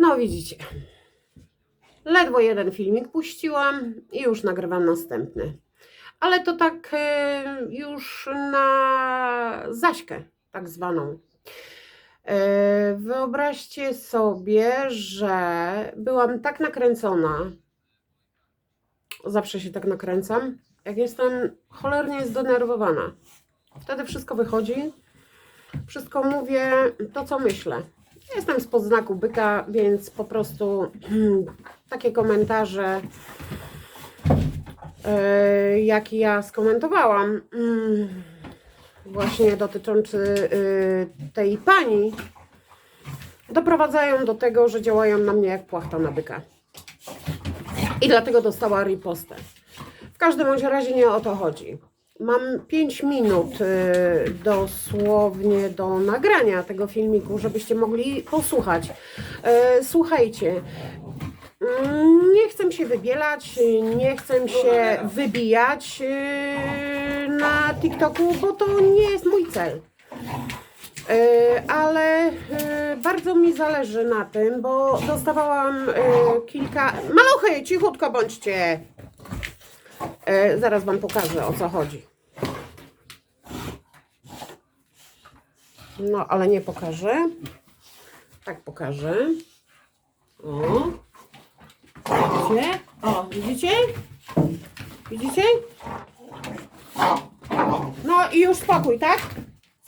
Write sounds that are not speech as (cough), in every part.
No widzicie. Ledwo jeden filmik puściłam i już nagrywam następny. Ale to tak e, już na Zaśkę, tak zwaną. E, Wyobraźcie sobie, że byłam tak nakręcona. Zawsze się tak nakręcam, jak jestem cholernie zdenerwowana. Wtedy wszystko wychodzi. Wszystko mówię to, co myślę. Jestem z podznaku byka, więc po prostu takie komentarze, e, jak ja skomentowałam, mm, właśnie dotyczący y, tej pani, doprowadzają do tego, że działają na mnie jak płachta na byka. I dlatego dostała ripostę. W każdym razie nie o to chodzi. Mam 5 minut y, dosłownie do nagrania tego filmiku, żebyście mogli posłuchać. Y, słuchajcie, mm, nie chcę się wybielać, nie chcę się wybijać y, na TikToku, bo to nie jest mój cel. Ale bardzo mi zależy na tym, bo dostawałam kilka. Maluchy, cichutko bądźcie. Zaraz Wam pokażę o co chodzi. No, ale nie pokażę. Tak pokażę. O. Widzicie? O, widzicie? Widzicie? No i już spokój, tak?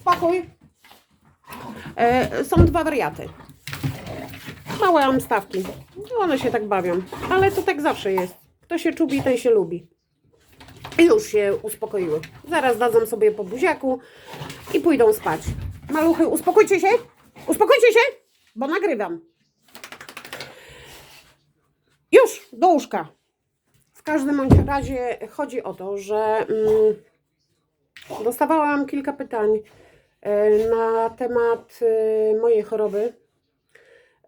Spokój. E, są dwa wariaty. Małe amstawki. One się tak bawią. Ale to tak zawsze jest. Kto się czubi, ten się lubi. I już się uspokoiły. Zaraz dadzą sobie po buziaku i pójdą spać. Maluchy, uspokójcie się. Uspokójcie się, bo nagrywam. Już, do łóżka. W każdym razie chodzi o to, że mm, dostawałam kilka pytań e, na temat e, mojej choroby,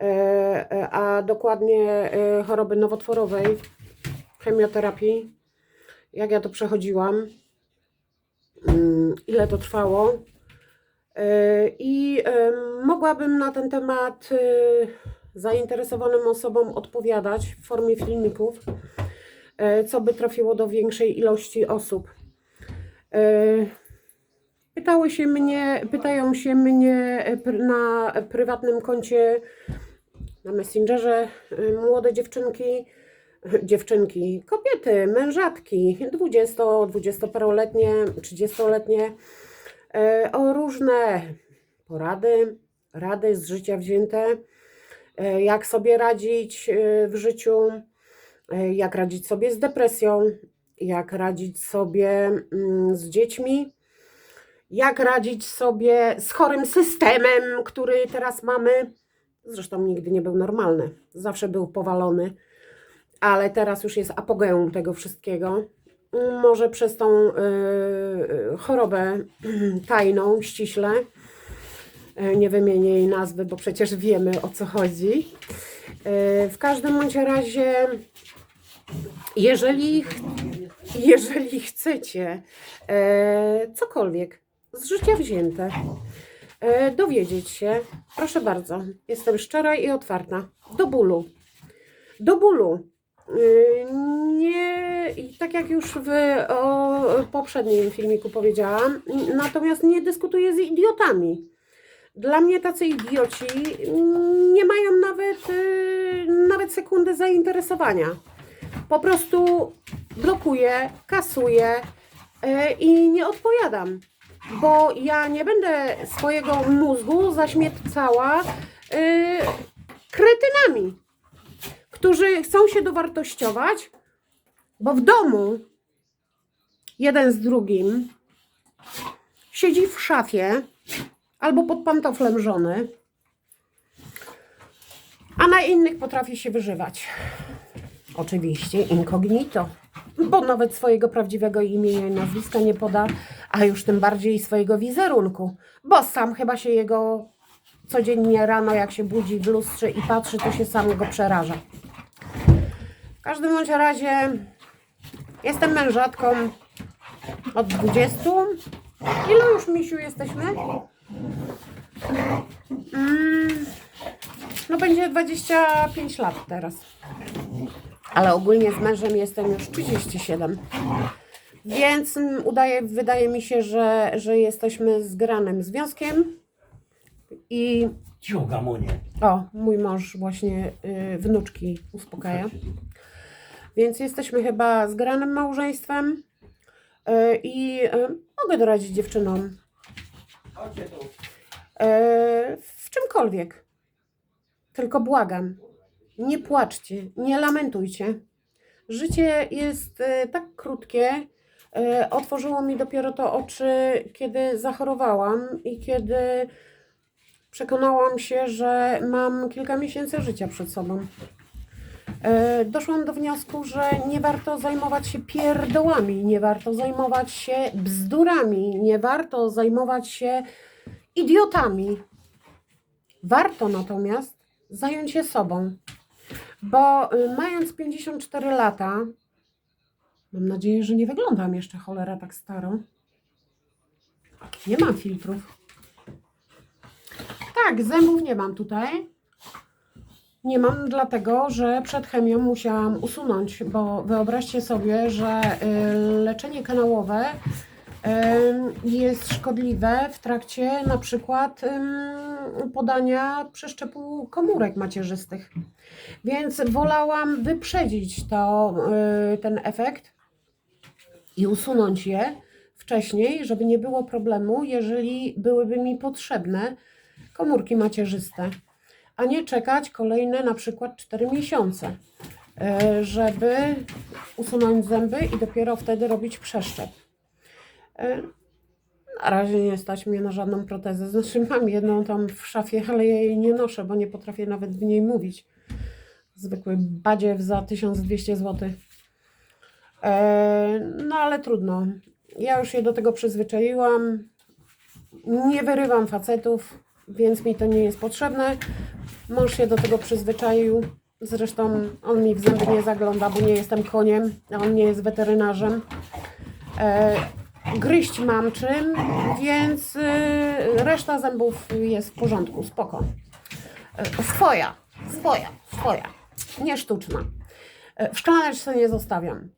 e, a dokładnie e, choroby nowotworowej, chemioterapii. Jak ja to przechodziłam, mm, ile to trwało. E, I mogłabym na ten temat e, zainteresowanym osobom odpowiadać w formie filmików, e, co by trafiło do większej ilości osób. Pytały się mnie, pytają się mnie na prywatnym koncie na Messengerze młode dziewczynki, (laughs) dziewczynki, kobiety, mężatki, 20, 20-paroletnie, 30-letnie, e, o różne porady, rady z życia wzięte, e, jak sobie radzić e, w życiu, e, jak radzić sobie z depresją, jak radzić sobie mm, z dziećmi, jak radzić sobie z chorym systemem, który teraz mamy. Zresztą nigdy nie był normalny, zawsze był powalony, ale teraz już jest apogeum tego wszystkiego. Może przez tą y, chorobę (clears throat) tajną, ściśle. Y, Nie wymienię jej nazwy, bo przecież wiemy o co chodzi. Y, W każdym bądź razie, jeżeli, jeżeli chcecie e, cokolwiek z życia wzięte, e, dowiedzieć się, proszę bardzo, jestem szczera i otwarta, do bólu. Do bólu. Nie, i tak jak już w o, poprzednim filmiku powiedziałam, natomiast nie dyskutuję z idiotami. Dla mnie tacy idioci nie mają nawet, y, nawet sekundy zainteresowania. Po prostu blokuję, kasuję y, i nie odpowiadam, bo ja nie będę swojego mózgu zaśmiecała y, kretynami, którzy chcą się dowartościować, bo w domu jeden z drugim siedzi w szafie albo pod pantoflem żony, a na innych potrafi się wyżywać. Oczywiście incognito, bo nawet swojego prawdziwego imienia i nazwiska nie poda, a już tym bardziej swojego wizerunku, bo sam chyba się jego codziennie rano, jak się budzi w lustrze i patrzy, to się sam go przeraża. W każdym bądź razie jestem mężatką od 20. Ile już, misiu, jesteśmy? Mm, No będzie 25 lat teraz. Ale ogólnie z mężem jestem już 37. Więc udaje, wydaje mi się, że, że jesteśmy zgranym związkiem. I Cicho, gamonie. o, mój mąż właśnie y, wnuczki uspokaja. Więc jesteśmy chyba zgranym małżeństwem. Y, I y, mogę doradzić dziewczynom y, w czymkolwiek. Tylko błagam, nie płaczcie, nie lamentujcie. Życie jest tak krótkie. Otworzyło mi dopiero to oczy, kiedy zachorowałam i kiedy przekonałam się, że mam kilka miesięcy życia przed sobą. Y, Doszłam do wniosku, że nie warto zajmować się pierdołami, nie warto zajmować się bzdurami, nie warto zajmować się idiotami. Warto natomiast zająć się sobą, bo y, mając 54 lata, mam nadzieję, że nie wyglądam jeszcze cholera tak staro. Nie mam filtrów. Tak, zębów nie mam tutaj. Nie mam dlatego, że przed chemią musiałam usunąć, bo wyobraźcie sobie, że y, leczenie kanałowe Ym, jest szkodliwe w trakcie na przykład podania przeszczepu komórek macierzystych. Więc wolałam wyprzedzić to, y, ten efekt i usunąć je wcześniej, żeby nie było problemu, jeżeli byłyby mi potrzebne komórki macierzyste, a nie czekać kolejne na przykład 4 miesiące, y, żeby usunąć zęby i dopiero wtedy robić przeszczep. E, Na razie nie stać mnie na żadną protezę. Znaczy mam jedną tam w szafie, ale ja jej nie noszę, bo nie potrafię nawet w niej mówić. Zwykły badziew za 1200 zł. E, No ale trudno. Ja już się do tego przyzwyczaiłam. Nie wyrywam facetów, więc mi to nie jest potrzebne. Mąż się do tego przyzwyczaił. Zresztą on mi w zęby nie zagląda, bo nie jestem koniem, a on nie jest weterynarzem. E, gryźć mam czym, więc y, reszta zębów jest w porządku, spoko. E, Swoja, swoja, swoja, nie sztuczna. E, W szklaneczce nie zostawiam.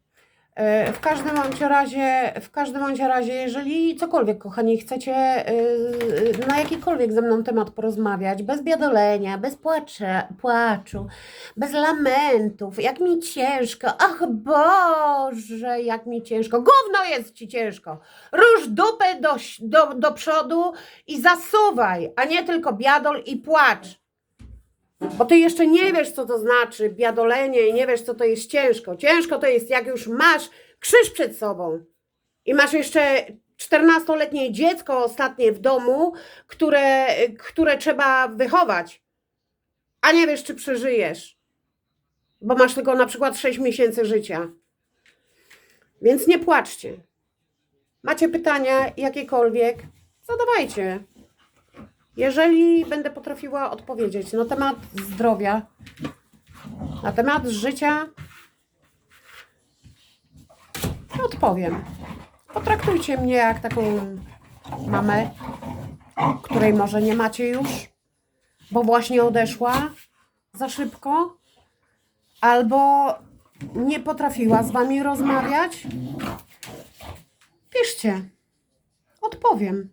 E, W każdym bądź razie, w każdym bądź razie, jeżeli cokolwiek, kochani, chcecie y, na jakikolwiek ze mną temat porozmawiać, bez biadolenia, bez płacze, płaczu, bez lamentów, jak mi ciężko, ach Boże, jak mi ciężko, gówno jest Ci ciężko, rusz dupę do, do, do przodu i zasuwaj, a nie tylko biadol i płacz. Bo ty jeszcze nie wiesz, co to znaczy biadolenie i nie wiesz, co to jest ciężko. Ciężko to jest, jak już masz krzyż przed sobą i masz jeszcze 14-letnie dziecko ostatnie w domu, które, które trzeba wychować, a nie wiesz, czy przeżyjesz, bo masz tylko na przykład 6 miesięcy życia. Więc nie płaczcie. Macie pytania jakiekolwiek, zadawajcie. Jeżeli będę potrafiła odpowiedzieć na temat zdrowia, na temat życia, odpowiem. Potraktujcie mnie jak taką mamę, której może nie macie już, bo właśnie odeszła za szybko, albo nie potrafiła z wami rozmawiać. Piszcie. Odpowiem.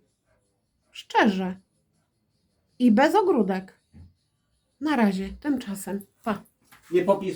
Szczerze. I bez ogródek. Na razie, tymczasem. Pa. Nie popis